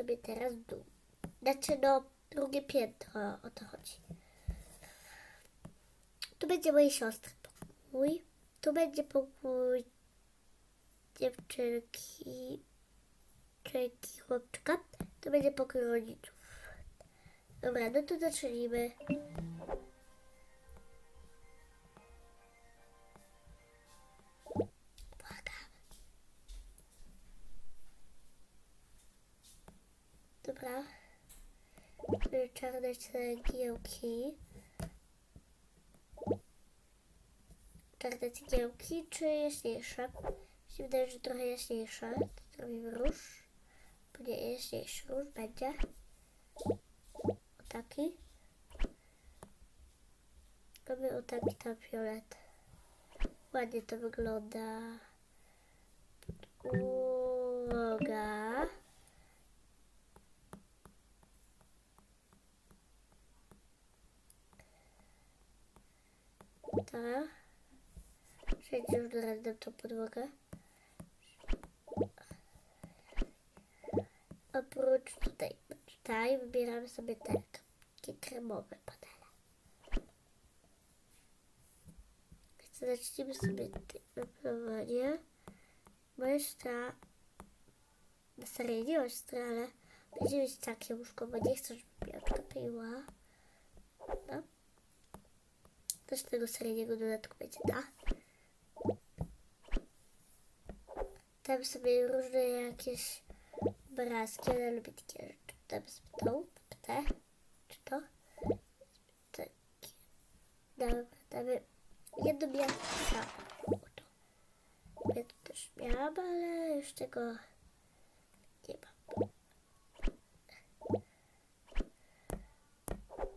sobie teraz dół. Znaczy no, drugie piętro, o to chodzi. Tu będzie mojej siostry pokój. Tu będzie pokój dziewczynki, dziewczynki, chłopczyka. Tu będzie pokój rodziców. Dobra, no to zacznijmy. Czarne cegiełki. Czarne cegiełki, czy jaśniejsze? Mi się wydaje, że trochę jaśniejsze. Zrobimy róż. Bo nie, jaśniejszy róż będzie. O taki. Robię o taki tam fiolet. Ładnie to wygląda. Uwaga. Tak. Wszędzie już doradę tą podłogę. Oprócz tutaj, tutaj wybieramy sobie te takie kremowe panele. Zacznijmy sobie wypływanie. Moja siostra, na serio nie ma siostry, ale będzie mieć takie łóżko, bo nie chcę, żeby piątka piła. Też tego seryjnego dodatku będzie, da. Tam sobie różne jakieś obrazki, ona lubi takie rzeczy. Tam sobie tą, te, czy to? Takie. Dobra, damy jedno miałam samo. Ja to też miałam, ale już tego nie mam.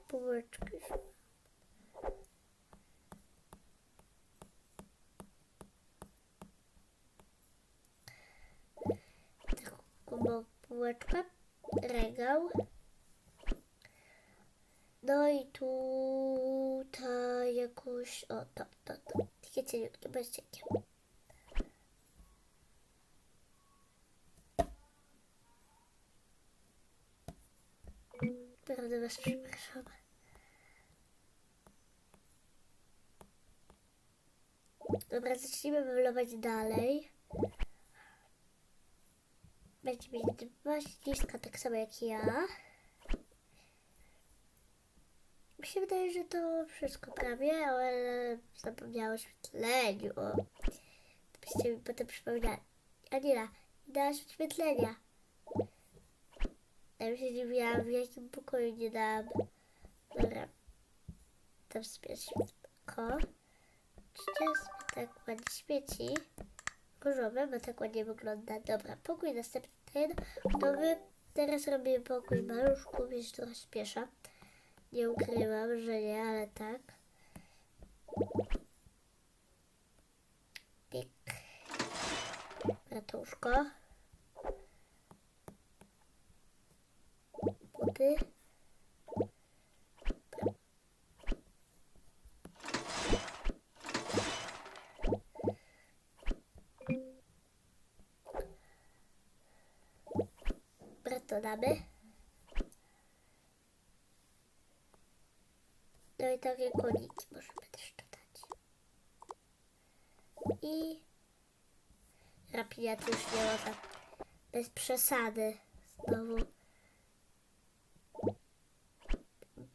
Półeczkę półeczkę, regał. No i tutaj jakoś, o to, to, to, takie cieniutkie, bez cienkie. Naprawdę was przepraszam. Dobra, zacznijmy malować dalej. Będzie mieć dwa ściska, tak samo jak ja. Mi się wydaje, że to wszystko prawie, ale zapomniałam o. To byście mi potem przypomniali. Anila, dałaś oświetlenia. Ja się nie wiedziałam, w jakim pokoju nie dam. Dobra. Tam sobie światło. Widzicie, tak ładnie świeci. Różowe, bo tak ładnie wygląda. Dobra, pokój następny ten gotowy. Teraz robimy pokój maluszku, więc trochę śpiesza. Nie ukrywam, że nie, ale tak. Pik. Ratuszko. Buty. To damy. No i takie koniki możemy też dodać. I rapiat już nie można. Bez przesady. Znowu.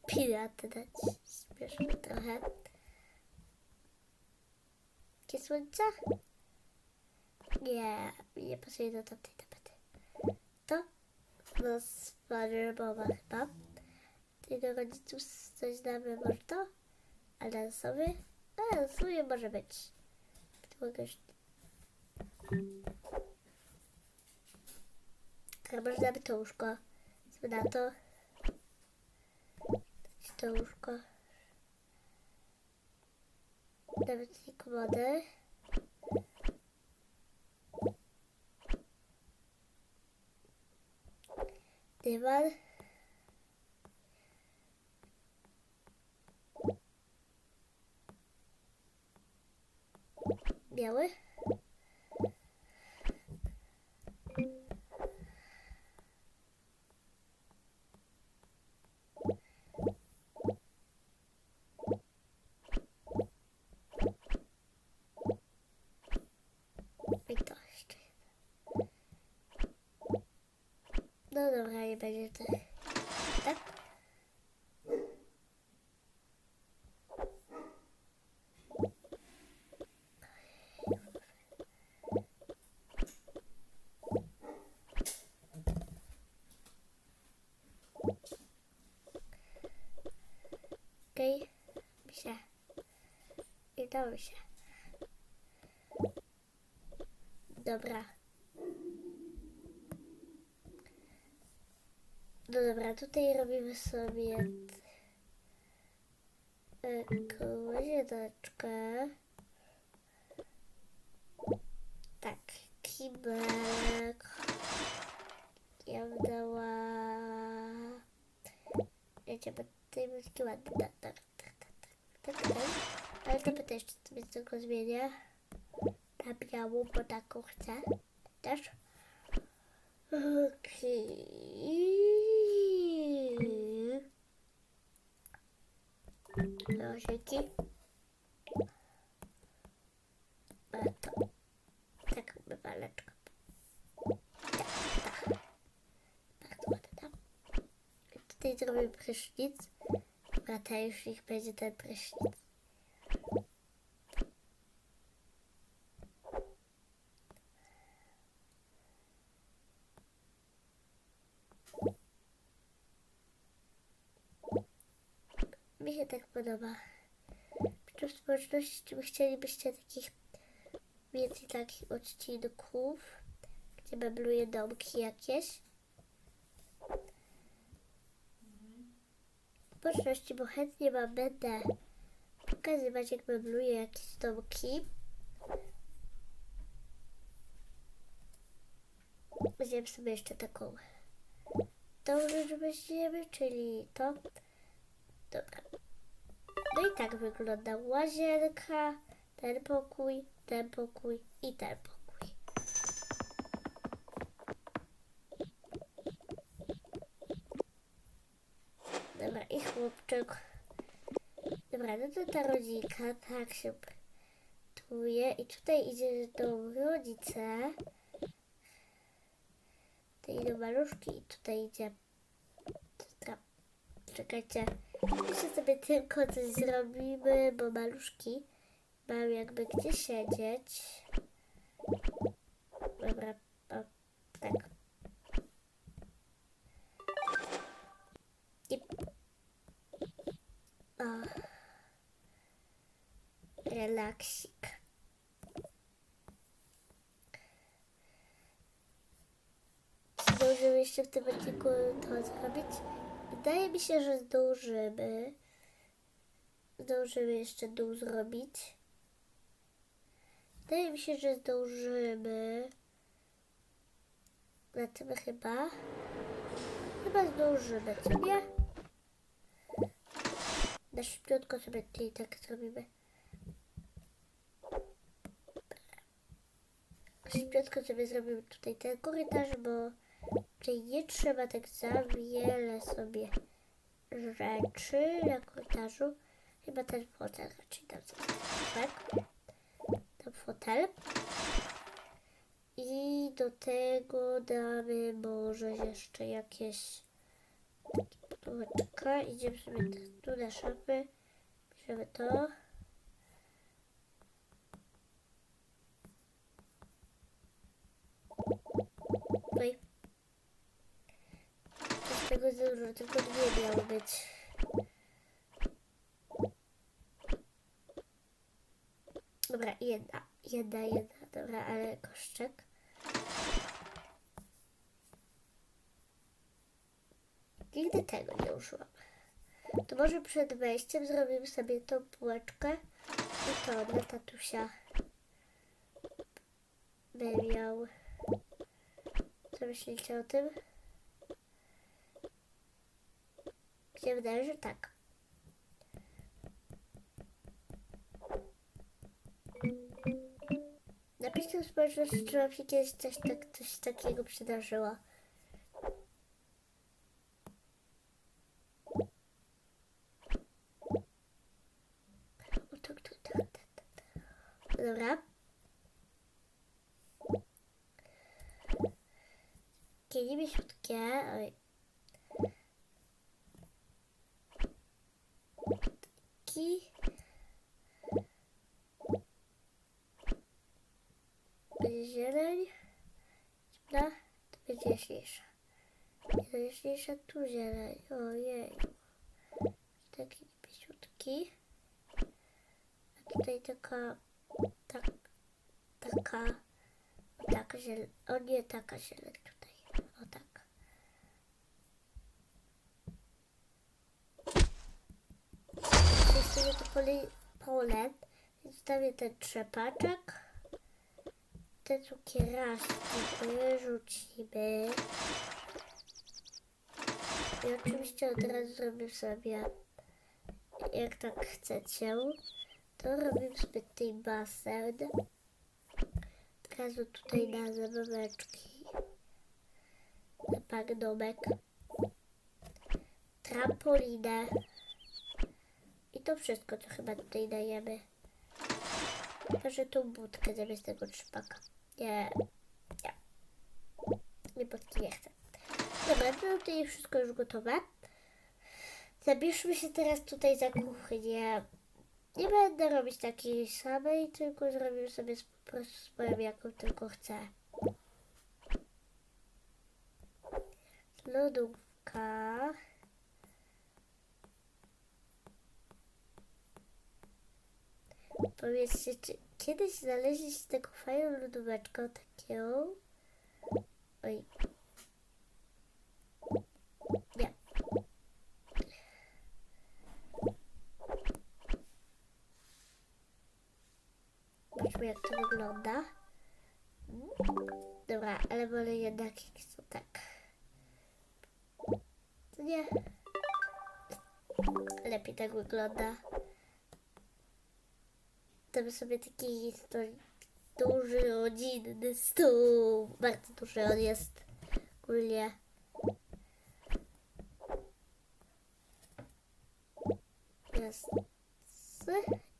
Pirat dać. Śmieszmy trochę. Jakie słońce? Nie, nie pasuje do tamtej tapety. To no SpongeBoba chyba. Tego rodziców coś znamy, może to? Ale sobie? A, sobie może być. Już... Teraz może damy to łóżko. Co na to? To łóżko. Damy te vas Ya. No dobra, nie będzie tych. Tak? Okej, się. Dobra. No dobra, tutaj robimy sobie e, łazieneczkę. Tak, kibelek. Ja bym dała... Wiecie, bo tutaj był taki ładny. Tak, tak, tak, tak, tak, tak. Ale to też sobie tylko zmienię. Na białą, bo taką chcę. Też. Okej. Nożyki. A. Tak bywaleczka. Tak, tak. Bardzo ładna. I Tutaj zrobię prysznic. Dobra, już niech będzie ten prysznic. Mi się tak podoba. Czy w społeczności, czy chcielibyście takich więcej takich odcinków, gdzie mebluję domki jakieś? W społeczności, bo chętnie wam będę pokazywać, jak mebluję jakieś domki. Weźmiemy sobie jeszcze taką tą rzecz weźmiemy, czyli to. Dobra. No i tak wygląda łazienka, ten pokój, ten pokój i ten pokój. Dobra, i chłopczyk. Dobra, no to ta rodzinka tak się czuje. I tutaj idzie do rodzice. Tutaj idą maluszki i tutaj idzie. Czekajcie. Jeszcze sobie tylko coś zrobimy, bo maluszki mają jakby gdzie siedzieć. Dobra, o, tak. I... O. Relaksik. Zdążymy jeszcze w tym odcinku to zrobić? Wydaje mi się, że zdążymy. Zdążymy jeszcze dół zrobić. Wydaje mi się, że zdążymy. Na tym chyba. Chyba zdążymy, co nie? Na szybciutko sobie tutaj tak zrobimy. Szybciutko sobie zrobimy tutaj ten korytarz, bo Czyli nie trzeba tak za wiele sobie rzeczy na korytarzu. Chyba ten fotel raczej tam zostać, tak? Ten fotel. I do tego damy może jeszcze jakieś takie podłeczka. Idziemy sobie tu na szafy. Bierzemy to. Tutaj z tego za dużo, tylko dwie miały być. Dobra, jedna, jedna, jedna, dobra, ale koszczek. Nigdy tego nie użyłam. To może przed wejściem zrobimy sobie tą półeczkę i to dla tatusia by miał. Co myślicie o tym? Mi się wydaje, że tak. Napiszcie w społeczności, czy wam się kiedyś coś, tak, coś takiego przydarzyło. O, tak, tak, tak, tak, tak. Dobra. takie niebiesiutkie. Oj. Taki. Będzie zieleń. Dobra, Jest jaśniejsza tu zieleń. Ojej. Taki niebiesiutki. A tutaj taka, tak, taka, taka zieleń. O nie, taka zieleń tutaj. O tak. Jeśli to pole, pole, więc wstawię ten trzepaczek. Te cukieraszki wyrzucimy. I oczywiście od razu zrobię sobie, jak tak chcecie, to robimy sobie tutaj basen. Od razu tutaj na zabaweczki. Na pak domek. Trampolinę. I to wszystko, co chyba tutaj dajemy. Chyba, że tą budkę zamiast tego trzypaka. Nie. Nie. Nie, budki nie chcę. Dobra, to wszystko już gotowe. Zabierzmy się teraz tutaj za kuchnię. Nie będę robić takiej samej, tylko zrobię sobie po prostu swoją, jaką tylko chcę. Lodówka. Powiedzcie, czy kiedyś znaleźliście taką fajną lodóweczkę, taką? Oj. Nie. Zobaczmy jak to wygląda. Dobra, ale wolę jednak są tak. To nie. Lepiej tak wygląda. To by sobie taki sto, duży, rodzinny stół. Bardzo duży on jest. Ogólnie. Jest.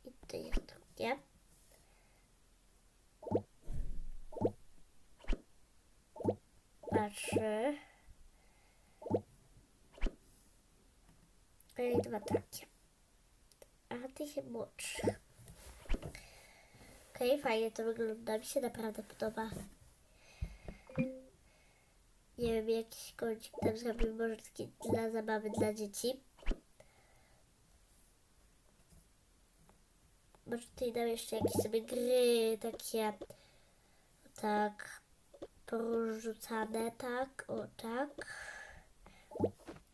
I to jest drugie. Trzy. I dwa takie. A tych młodszych. Okej, fajnie to wygląda. Mi się naprawdę podoba. Nie wiem, jakiś kącik tam zrobił, może taki dla zabawy dla dzieci. Może tutaj dam jeszcze jakieś sobie gry, takie tak porzucane, tak, o tak.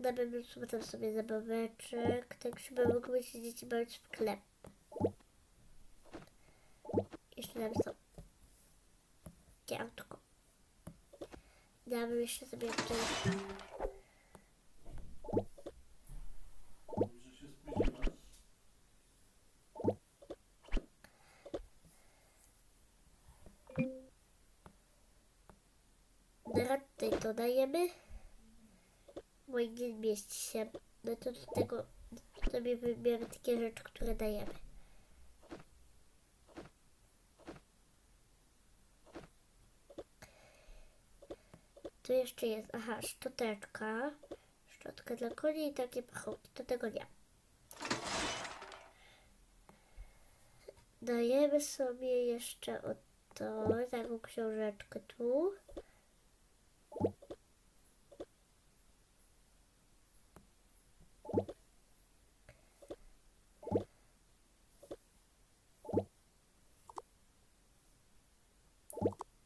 Damy sobie tam sobie zabaweczek, tak żeby mogły się dzieci bawić w sklep. Takie autko. Damy jeszcze sobie tutaj. Dobra, tutaj to dajemy. Bo nie mieści się. No to z tego sobie wybierę takie rzeczy, które dajemy. Tu jeszcze jest, aha, szczoteczka. Szczotka dla koni i takie pachołki. To tego nie. Dajemy sobie jeszcze o to, taką książeczkę tu.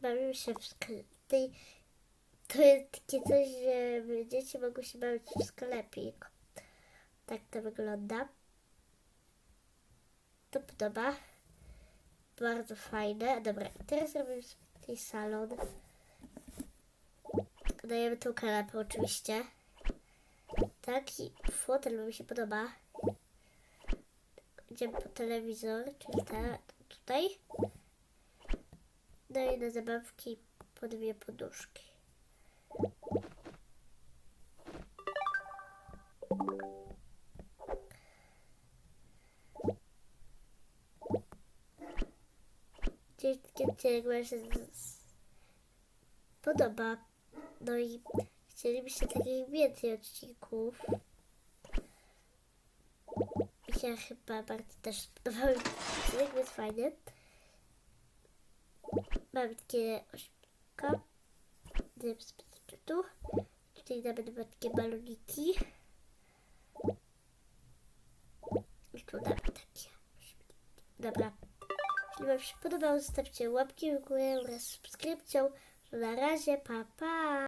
Bawimy się w sklepie. To jest takie coś, że dzieci mogą się bawić w sklepik. Tak to wygląda. To podoba. Bardzo fajne. Dobra, teraz robimy sobie tutaj salon. Dajemy tą kanapę oczywiście. Taki fotel mi się podoba. Idziemy po telewizor, czyli te, tutaj. No i na zabawki po dwie poduszki. Dzieckiem jak się podoba. No i chcielibyście takich więcej odcinków. Mi się chyba bardzo też spodobał odcinek, więc fajnie. Mam takie ośmiorka. Nie wiem, tu. Tutaj nawet takie baloniki. Takie. Dobra. Jeśli Wam się podobało, zostawcie łapki w górę wraz z subskrypcją. Na razie, pa pa!